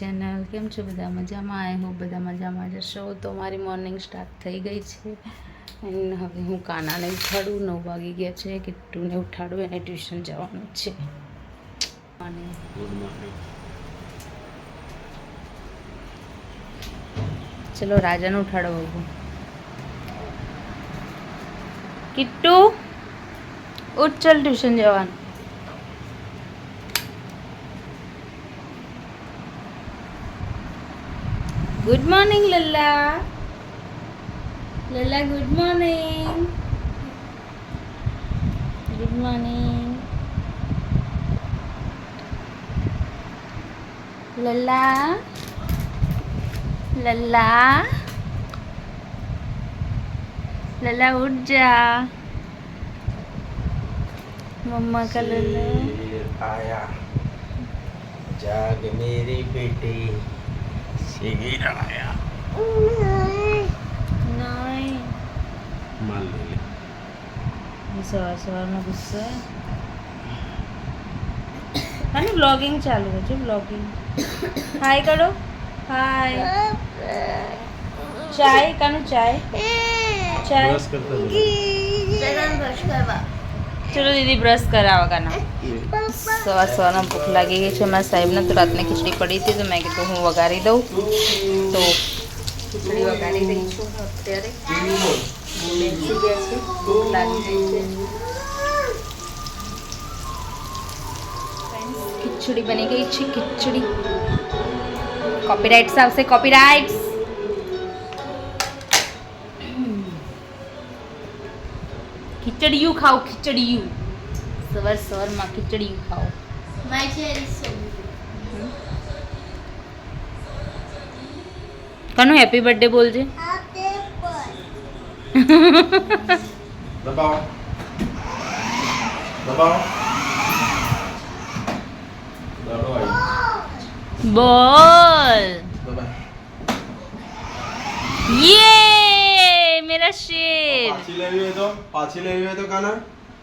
છો બધા? મજામાં? આઈ હોપ બધા મજામાં જશો. તો મારી મોર્નિંગ સ્ટાર્ટ થઈ ગઈ છે. એન્ડ હવે હું કાનાને ઉઠાડું નવ વાગી ગયા છે. કિટ્ટુને ઉઠાડું એને ટ્યુશન જવાનું છે. અને ચલો રાજાને ઉઠાડો બાબુ. કિટ્ટુ ઉઠ ચલ ટ્યુશન જવાનું. குட் மார்னிங் லல்லா லல்லா குட் மார்னிங் குட் மார்னிங் லல்லா லல்லா லல்லா உட் मम्मा का लल्ला आया जाग मेरी बेटी Seguiraya. નહીં માલ લઈ લે સવાર સવારનો ગુસ્સો અને બ્લોગિંગ ચાલુ છે બ્લોગિંગ હાય કરો હાય ચાય કાનું ચાય ચાય બ્રશ કરતા જગન બ્રશ કરવા ચલો દીદી બ્રશ કરાવો કાના સવાર સવારના ભૂખ લાગી ગઈ છે મારા સાહેબને તો રાતને ખીચડી પડી હતી તો મેં કીધું હું વઘારી દઉં. તો ખીચડી વઘારી દઈ છું અત્યારે. બેસી ગયા છે? ભૂખ લાગી ગઈ છે. ખીચડી બની ગઈ છે ખીચડી. કોપીરાઇટ્સ આવશે કોપીરાઇટ્સ खिचड़ी खाओ खिचड़ी सवर सवर माँ खिचड़ी खाओ। कनु हैप्पी बर्थडे बोल जे। दबाओ। ये! શેર પાછી લેવી હોય તો પાછી લેવી હોય તો કાના?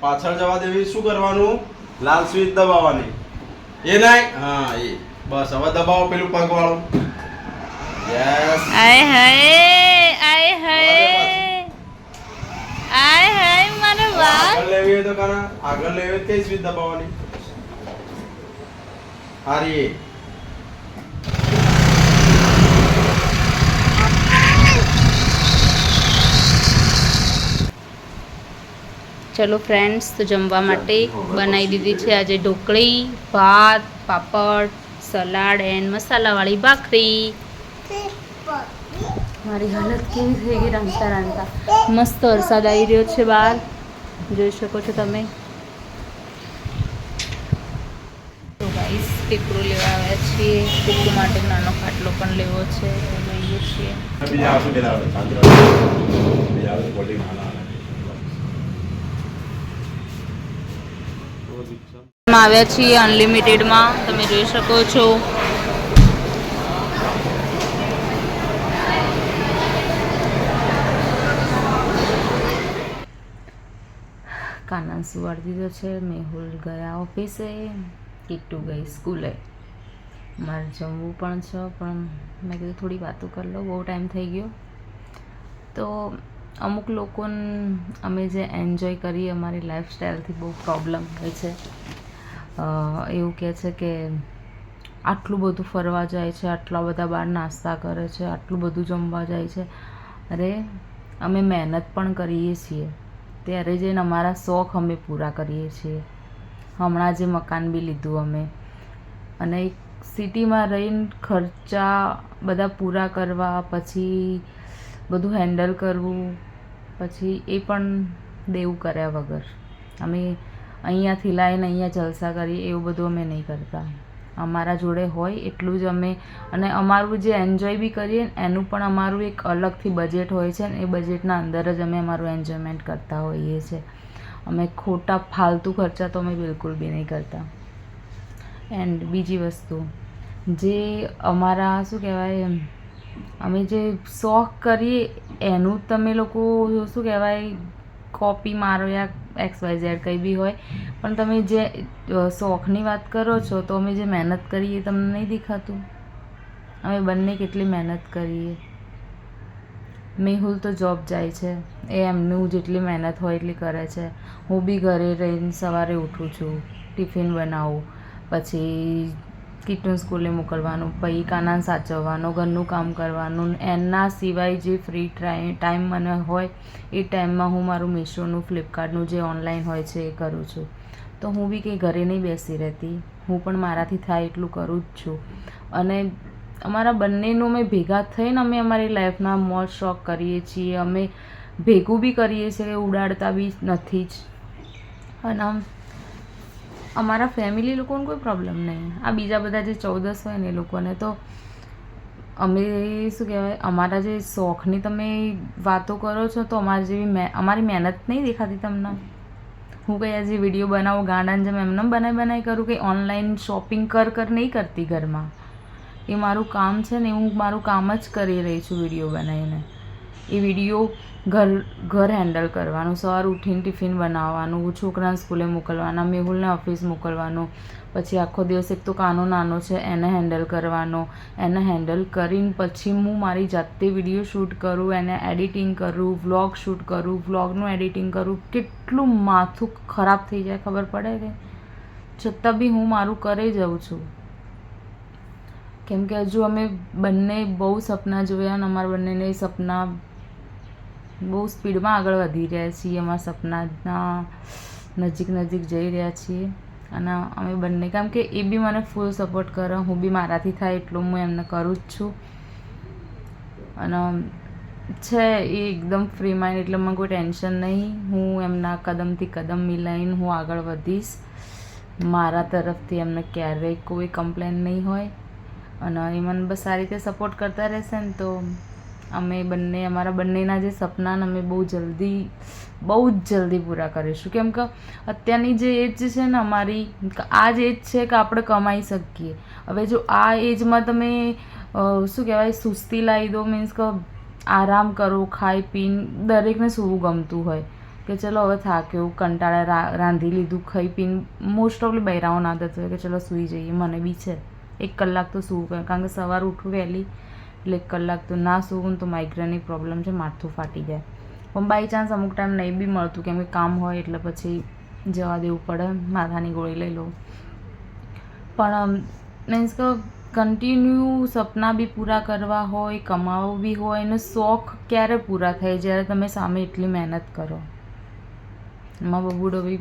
પાછળ જવા દેવી. શું કરવાનું? લાલ સ્વિચ દબાવવાની. એ નહીં હા એ. બસ હવે દબાવો પેલું પગ વાળું. યસ આય હાય આય હાય. આય હાય મારો વાહ. આગળ લેવી હોય તો કાના? આગળ લેવી હોય તો કઈ સ્વિચ દબાવવાની? હારી ચલો ફ્રેન્ડ્સ તો જમવા માટે બનાવી દીધી છે આજે ઢોકળી ભાત પાપડ સલાડ એન્ડ મસાલાવાળી ભાખરી. મારી હાલત કેવી થઈ ગઈ રાંધતા રાંધતા. મસ્ત વરસાદ આવી રહ્યો છે બહાર. જોઈ શકો છો તમે. તો ગાઈસ પીપળો લેવા આવ્યા છીએ. પીપળો માટે નાનો ખાટલો પણ લેવો છે. તો જોઈએ છીએ બીજા આવશે પેલા આવે શાંતિ રાખો બીજા આવે બોડી ખાના માં આવ્યા છીએ અનલિમિટેડમાં. તમે જોઈ શકો છો. કાના સુવાડી દીધો છે. મેહુલ ગયા ઓફિસે. કિટ્ટુ ગઈ સ્કૂલે. મારે જમવું પણ છે, પણ મેં કીધું થોડી વાતો કરી લો બહુ ટાઈમ થઈ ગયો. તો અમુક લોકોને અમે જે એન્જોય કરીએ, અમારી લાઈફસ્ટાઈલથી બહુ પ્રોબ્લેમ હોય છે. એવું કહે છે કે આટલું બધું ફરવા જાય છે, આટલા બધા બહાર નાસ્તા કરે છે, આટલું બધું જમવા જાય છે. અરે, અમે મહેનત પણ કરીએ છીએ. ત્યારે જઈને અમારા શોખ અમે પૂરા કરીએ છીએ. હમણાં જે મકાન બી લીધું અમે. અને એક સિટીમાં રહીને ખર્ચા બધા પૂરા કરવા, પછી બધું હેન્ડલ કરવું, પછી એ પણ દેવું કર્યા વગર. અમે અહીંયાથી લાવીને અહીંયા જલસા કરીએ એવું બધું અમે નહીં કરતા. અમારા જોડે હોય એટલું જ અમે, અને અમારું જે એન્જોય બી કરીએ એનું પણ અમારું એક અલગથી બજેટ હોય છે ને, એ બજેટના અંદર જ અમે અમારું એન્જોયમેન્ટ કરતા હોઈએ છીએ અમે ખોટા ફાલતુ ખર્ચા તો અમે બિલકુલ બી નહીં કરતા. એન્ડ બીજી વસ્તુ, જે અમારા શું કહેવાય અમે જે શોખ કરીએ, એનું તમે લોકો શું કહેવાય કોપી મારો યા એક્સ વાય ઝેડ કંઈ બી હોય. પણ તમે જે શોખની વાત કરો છો, તો અમે જે મહેનત કરીએ તમને નહીં દેખાતું. અમે બંને કેટલી મહેનત કરીએ. મેહુલ તો જોબ જાય છે. એ એમનું જેટલી મહેનત હોય એટલી કરે છે. હું બી ઘરે રહીને સવારે ઉઠું છું, ટિફિન બનાવું, પછી કીટું સ્કૂલે મોકલવાનું પછી કાના સાચવવાનો, ઘરનું કામ કરવાનું, એના સિવાય જે ફ્રી ટાઈમ મને હોય, એ ટાઈમમાં હું મારું મીશોનું, ફ્લિપકાર્ટનું જે ઓનલાઈન હોય છે, એ કરું છું. તો હું બી કંઈ ઘરે નહીં બેસી રહેતી. હું પણ મારાથી થાય એટલું કરું જ છું. અને અમારા બંનેનું અમે ભેગા થઈને અમે અમારી લાઈફના મોજ શોખ કરીએ છીએ. અમે ભેગું બી કરીએ છીએ, ઉડાડતા બી નથી જ. અને આમ અમારા ફેમિલી લોકોને કોઈ પ્રોબ્લેમ નહીં. આ બીજા બધા જે ચૌદસ હોય ને એ લોકોને તો અમે શું કહેવાય, અમારા જે શોખની તમે વાતો કરો છો તો અમારી જેવી મે અમારી મહેનત નહીં દેખાતી તમને? હું કંઈ આજે વીડિયો બનાવું ગાર્ડન જેમ એમને બનાવી બનાવી કરું કે ઓનલાઈન શોપિંગ કર કર નહીં કરતી ઘરમાં? એ મારું કામ છે ને, હું મારું કામ જ કરી રહી છું વીડિયો બનાવીને. એ વીડિયો ઘર ઘર હેન્ડલ કરવાનું. સવાર ઉઠીને ટિફિન બનાવવાનું છોકરાને સ્કૂલે મોકલવાના, મેહુલને ઓફિસ મોકલવાનું. પછી આખો દિવસ એક તો કાનો નાનો છે, એને હેન્ડલ કરવાનો. એને હેન્ડલ કરીને પછી હું મારી જાતે વીડિયો શૂટ કરું, એને એડિટિંગ કરું વ્લોગ શૂટ કરું વ્લોગનું એડિટિંગ કરું. કેટલું માથું ખરાબ થઈ જાય ખબર પડે કે? છતાં બી હું મારું કરી જાઉં છું. કેમ કે હજુ અમે બંને બહુ સપના જોયા અને અમારા બંનેને સપના બહુ સ્પીડમાં આગળ વધી રહ્યા છીએ, અમારા સપનાના નજીક નજીક જઈ રહ્યા છીએ. અને અમે બંને, કેમ કે એ બી મને ફૂલ સપોર્ટ કરે, હું બી મારાથી થાય એટલું હું એમને કરું જ છું. અને છે એ એકદમ ફ્રી માઇન્ડ એટલે મને કોઈ ટેન્શન નહીં. હું એમના કદમથી કદમ મિલાવીને હું આગળ વધીશ. મારા તરફથી એમને ક્યારેય કોઈ કમ્પ્લેન નહીં હોય. અને એ મને બસ આ રીતે સપોર્ટ કરતા રહેશે ને તો અમે બંને, અમારા બંનેના જે સપનાને અમે બહુ જલ્દી, બહુ જ જલ્દી પૂરા કરીશું. કેમ કે અત્યારની જે એજ છે ને અમારી, આ જ એજ છે કે આપણે કમાઈ શકીએ. હવે જો આ એજમાં તમે શું કહેવાય, સુસ્તી લાવી દો મીન્સ કે આરામ કરો, ખાઈ પીને દરેકને સૂવું ગમતું હોય. કે ચલો હવે થાક્યો કંટાળા રાંધી લીધું, ખાઈ પીને મોસ્ટ ઓફલી બૈરાઓને આદત હોય કે ચલો સૂઈ જઈએ, મને બી છે. એક કલાક તો સૂવું કારણ કે સવાર ઉઠું વહેલી એટલે એક કલાક તો ના સૂવું તો માઇગ્રેનની પ્રોબ્લેમ છે, માથું ફાટી જાય. પણ બાય ચાન્સ અમુક ટાઈમ નહીં બી મળતું, કેમ કે કામ હોય એટલે પછી જવા દેવું પડે, માથાની ગોળી લઈ લઉં. પણ મીન્સ કે કન્ટિન્યુ સપના બી પૂરા કરવા હોય, કમાવું બી હોય અને શોખ ક્યારે પૂરા થાય, જ્યારે તમે સામે એટલી મહેનત કરો. એમાં બબુડો બી,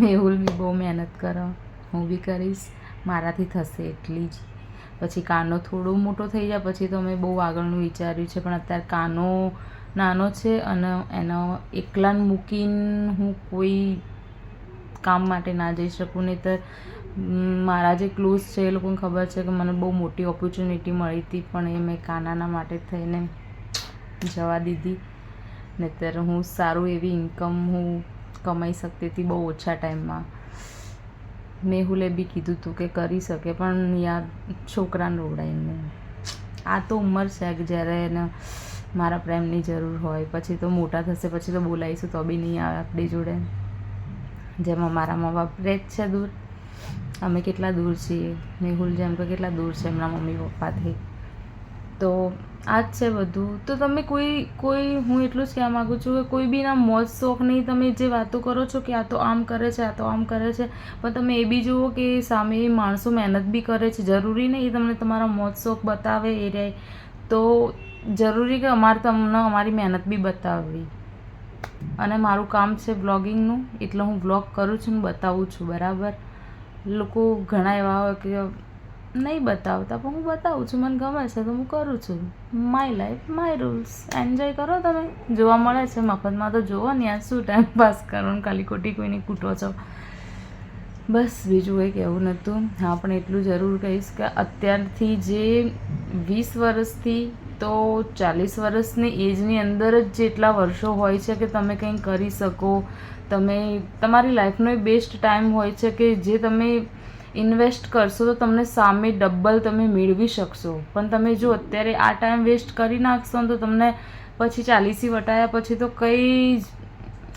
મેહુલ બી બહુ મહેનત કરો. હું બી કરીશ. મારાથી થશે એટલી જ. પછી કાનો થોડો મોટો થઈ જાય, પછી તો મેં બહુ આગળનું વિચાર્યું છે, પણ અત્યારે કાનો નાનો છે અને એનો એકલાને મૂકીને હું કોઈ કામ માટે ના જઈ શકું નહીં તો મારા જે ક્લોઝ છે એ લોકોને ખબર છે કે મને બહુ મોટી ઓપોર્ચ્યુનિટી મળી હતી, પણ એ મેં કાનાના માટે થઈને જવા દીધી. નહીંતર હું સારું એવી ઇન્કમ હું કમાઈ શકતી હતી બહુ ઓછા ટાઈમમાં મેહુલે બી કીધું હતું કે કરી શકે, પણ યાર છોકરાને રોવડાવીને આ તો ઉંમર છે કે જ્યારે એને મારા પ્રેમની જરૂર હોય, પછી તો મોટા થશે, પછી તો બોલાવીશું, તો બી નહીં આવે આપણી જોડે. જેમાં મારા મા બાપ રહે જ છે દૂર. અમે કેટલા દૂર છીએ? મેહુલ જેમ કે કેટલા દૂર છે એમના મમ્મી પપ્પાથી. તો આ જ છે બધું. તો તમે કોઈ કોઈ, હું એટલું જ કહેવા માગું છું કે કોઈ બી ના મોજ શોખ નહીં, તમે જે વાતો કરો છો કે આ તો આમ કરે છે, આ તો આમ કરે છે, પણ તમે એ બી જુઓ કે સામે માણસો મહેનત બી કરે છે. જરૂરી નહીં એ તમને તમારા મોજ શોખ બતાવે એ રહે. તો જરૂરી કે અમારે તમને અમારી મહેનત બી બતાવવી. અને મારું કામ છે બ્લોગિંગનું એટલે હું બ્લોગ કરું છું ને બતાવું છું, બરાબર? લોકો ઘણા એવા હોય કે નહીં બતાવતા, પણ હું બતાવું છું, મને ગમે છે તો હું કરું છું. My life my rules enjoy કરો તમે. જોવા મળે છે મફતમાં તો જોવો ને યાર, શું ટાઈમ પાસ કરો ને ખાલી ખોટી કોઈને કૂટો છો. બસ બીજું કંઈ કહેવું નહોતું. હા, પણ એટલું જરૂર કહીશ કે અત્યારથી જે વીસ વર્ષથી તો ચાલીસ વર્ષની એજની અંદર જ જેટલા વર્ષો હોય છે કે તમે કંઈ કરી શકો. તમે, તમારી લાઈફનો બેસ્ટ ટાઈમ હોય છે કે જે તમે ઇન્વેસ્ટ કરશો તો તમને સામે ડબલ તમે મેળવી શકશો. પણ તમે જો અત્યારે આ ટાઈમ વેસ્ટ કરી નાખશો તો તમને પછી ચાલીસી વટાયા પછી તો કંઈ જ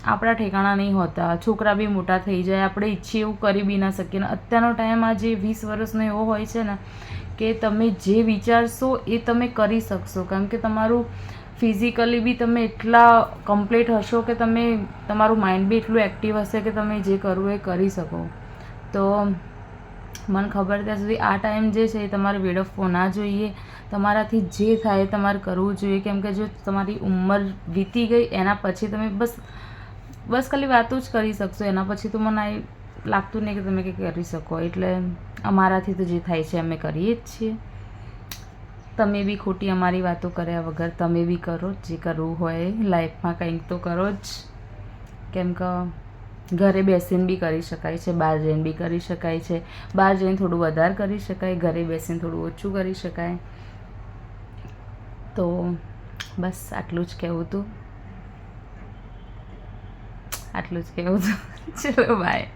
આપણા ઠેકાણા નહીં હોતા. છોકરા બી મોટા થઈ જાય, આપણે ઈચ્છીએ એવું કરી બી ના શકીએ. ને અત્યારનો ટાઈમ આ જે વીસ વર્ષનો એવો હોય છે ને, કે તમે જે વિચારશો એ તમે કરી શકશો. કારણ કે તમારું ફિઝિકલી બી તમે એટલા કમ્પ્લીટ હશો કે તમે, તમારું માઇન્ડ બી એટલું એક્ટિવ હશે કે તમે જે કરવું એ કરી શકો. તો મને ખબર ત્યાં સુધી આ ટાઈમ જે છે એ તમારે વેડફવો ના જોઈએ. તમારાથી જે થાય તમારે કરવું જોઈએ. કેમ કે જો તમારી ઉંમર વીતી ગઈ, એના પછી તમે બસ બસ ખાલી વાતો જ કરી શકશો. એના પછી તો મને લાગતું નહીં કે તમે કંઈ કરી શકો. એટલે અમારાથી તો જે થાય છે અમે કરીએ જ છીએ. તમે બી ખોટી અમારી વાતો કર્યા વગર તમે બી કરો. જે કરવું હોય લાઈફમાં કંઈક તો કરો જ. કેમ કે ઘરે બેસીને બી કરી શકાય છે, બહાર જઈને બી કરી શકાય છે. બહાર જઈને થોડું વધારે કરી શકાય, ઘરે બેસીને થોડું ઓછું કરી શકાય. તો બસ આટલું જ કહેવું હતું આટલું જ કહેવું હતું ચલો બાય